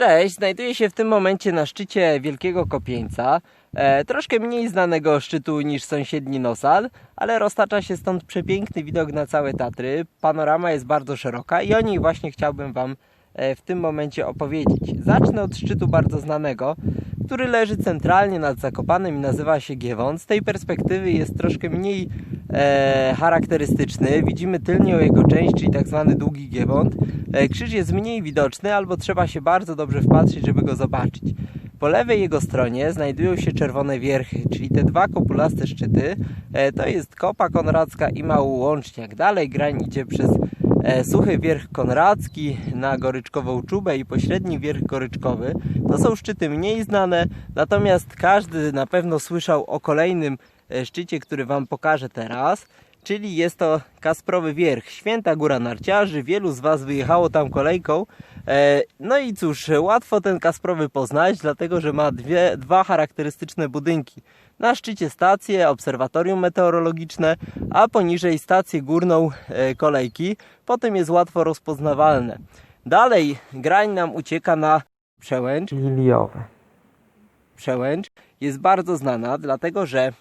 Cześć, znajduję się w tym momencie na szczycie Wielkiego Kopieńca, e, troszkę mniej znanego szczytu niż sąsiedni Nosal, ale roztacza się stąd przepiękny widok na całe Tatry, panorama jest bardzo szeroka i o niej właśnie chciałbym Wam e, w tym momencie opowiedzieć. Zacznę od szczytu bardzo znanego, który leży centralnie nad Zakopanem i nazywa się Giewon. Z tej perspektywy jest troszkę mniej e, charakterystyczny. Widzimy tylnią jego część, czyli tak zwany długi Giewont. E, krzyż jest mniej widoczny, albo trzeba się bardzo dobrze wpatrzeć, żeby go zobaczyć. Po lewej jego stronie znajdują się czerwone wierchy, czyli te dwa kopulaste szczyty. E, to jest Kopa Konradzka i Mały Łączniak. Dalej grań idzie przez e, suchy wierch konradzki na goryczkową czubę i pośredni wierch goryczkowy. To są szczyty mniej znane, natomiast każdy na pewno słyszał o kolejnym szczycie, który Wam pokażę teraz. Czyli jest to Kasprowy Wierch, święta góra narciarzy. Wielu z Was wyjechało tam kolejką. E, No i cóż, łatwo ten Kasprowy poznać, dlatego że ma dwie, dwa charakterystyczne budynki. Na szczycie stację, obserwatorium meteorologiczne, a poniżej stację górną e, kolejki. Potem jest łatwo rozpoznawalne. Dalej grań nam ucieka na przełęcz liliowe. Przełęcz jest bardzo znana, dlatego że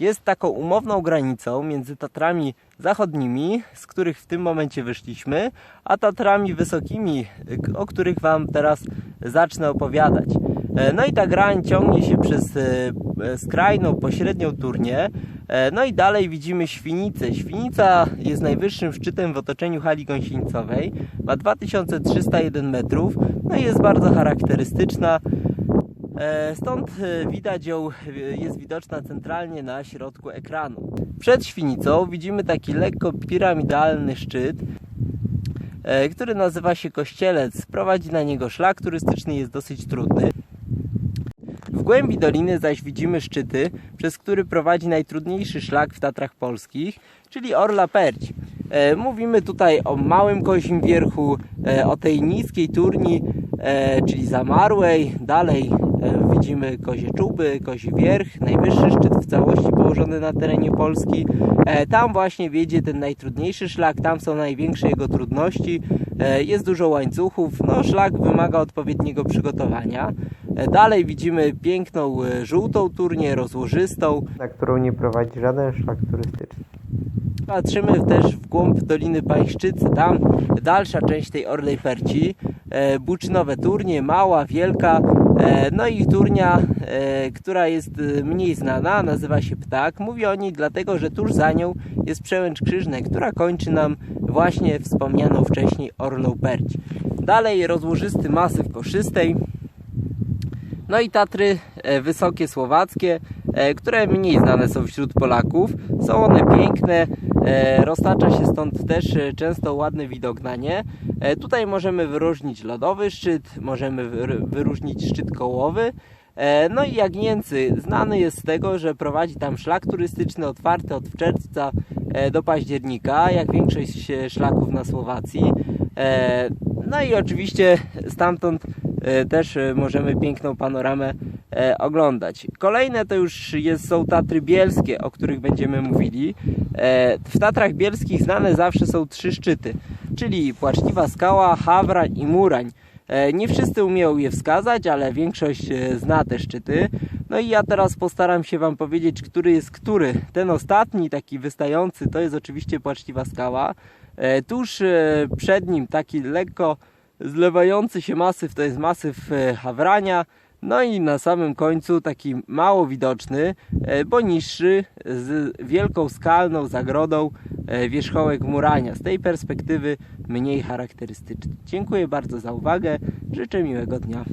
jest taką umowną granicą między Tatrami zachodnimi, z których w tym momencie wyszliśmy, a Tatrami wysokimi, o których Wam teraz zacznę opowiadać. E, No i ta grań ciągnie się przez e, e, skrajną, pośrednią turnię. No i dalej widzimy Świnicę. Świnica jest najwyższym szczytem w otoczeniu hali gąsienicowej. Ma 2301 metrów. No i jest bardzo charakterystyczna. E, Stąd e, widać ją, e, jest widoczna centralnie na środku ekranu. Przed Świnicą widzimy taki lekko piramidalny szczyt, który nazywa się Kościelec. Prowadzi na niego szlak turystyczny, jest dosyć trudny. W głębi doliny zaś widzimy szczyty, przez który prowadzi najtrudniejszy szlak w Tatrach Polskich, czyli Orla Perć. Mówimy tutaj o Małym Kozim Wierchu, o tej niskiej turni, czyli zamarłej. Dalej widzimy Kozie Czuby, Kozi Wierch, najwyższy szczyt w całości położony na terenie Polski. E, tam właśnie wiedzie ten najtrudniejszy szlak, tam są największe jego trudności. E, jest dużo łańcuchów, no szlak wymaga odpowiedniego przygotowania. E, Dalej widzimy piękną żółtą turnię, rozłożystą, na którą nie prowadzi żaden szlak turystyczny. Patrzymy też w głąb Doliny Pańszczycy, tam dalsza część tej Orlej Perci, e, Buczynowe turnie, mała, wielka, no i turnia, e, która jest e, mniej znana, nazywa się Ptak. Mówię o niej dlatego, że tuż za nią jest przełęcz krzyżne, która kończy nam właśnie wspomnianą wcześniej Orlą Perć. Dalej rozłożysty masyw koszystej, no i Tatry e, wysokie słowackie, e, które mniej znane są wśród Polaków. Są one piękne, e, roztacza się stąd też e, często ładny widok na nie. E, Tutaj możemy wyróżnić lodowy szczyt, możemy wyr- wyróżnić szczyt kołowy. E, No i Jagnięcy znany jest z tego, że prowadzi tam szlak turystyczny otwarty od czerwca e, do października, jak większość e, szlaków na Słowacji. E, No i oczywiście stamtąd e, też e, możemy piękną panoramę e, oglądać. Kolejne to już jest, są Tatry Bielskie, o których będziemy mówili. E, W Tatrach Bielskich znane zawsze są trzy szczyty, czyli Płaczliwa Skała, Hawrań i Murań. E, Nie wszyscy umieją je wskazać, ale większość zna te szczyty. No i ja teraz postaram się Wam powiedzieć, który jest który. Ten ostatni, taki wystający, to jest oczywiście Płaczliwa Skała. Tuż przed nim taki lekko zlewający się masyw to jest masyw Hawrania. No i na samym końcu taki mało widoczny, e, bo niższy, z wielką skalną zagrodą e, wierzchołek Murania. Z tej perspektywy mniej charakterystyczny. Dziękuję bardzo za uwagę. Życzę miłego dnia.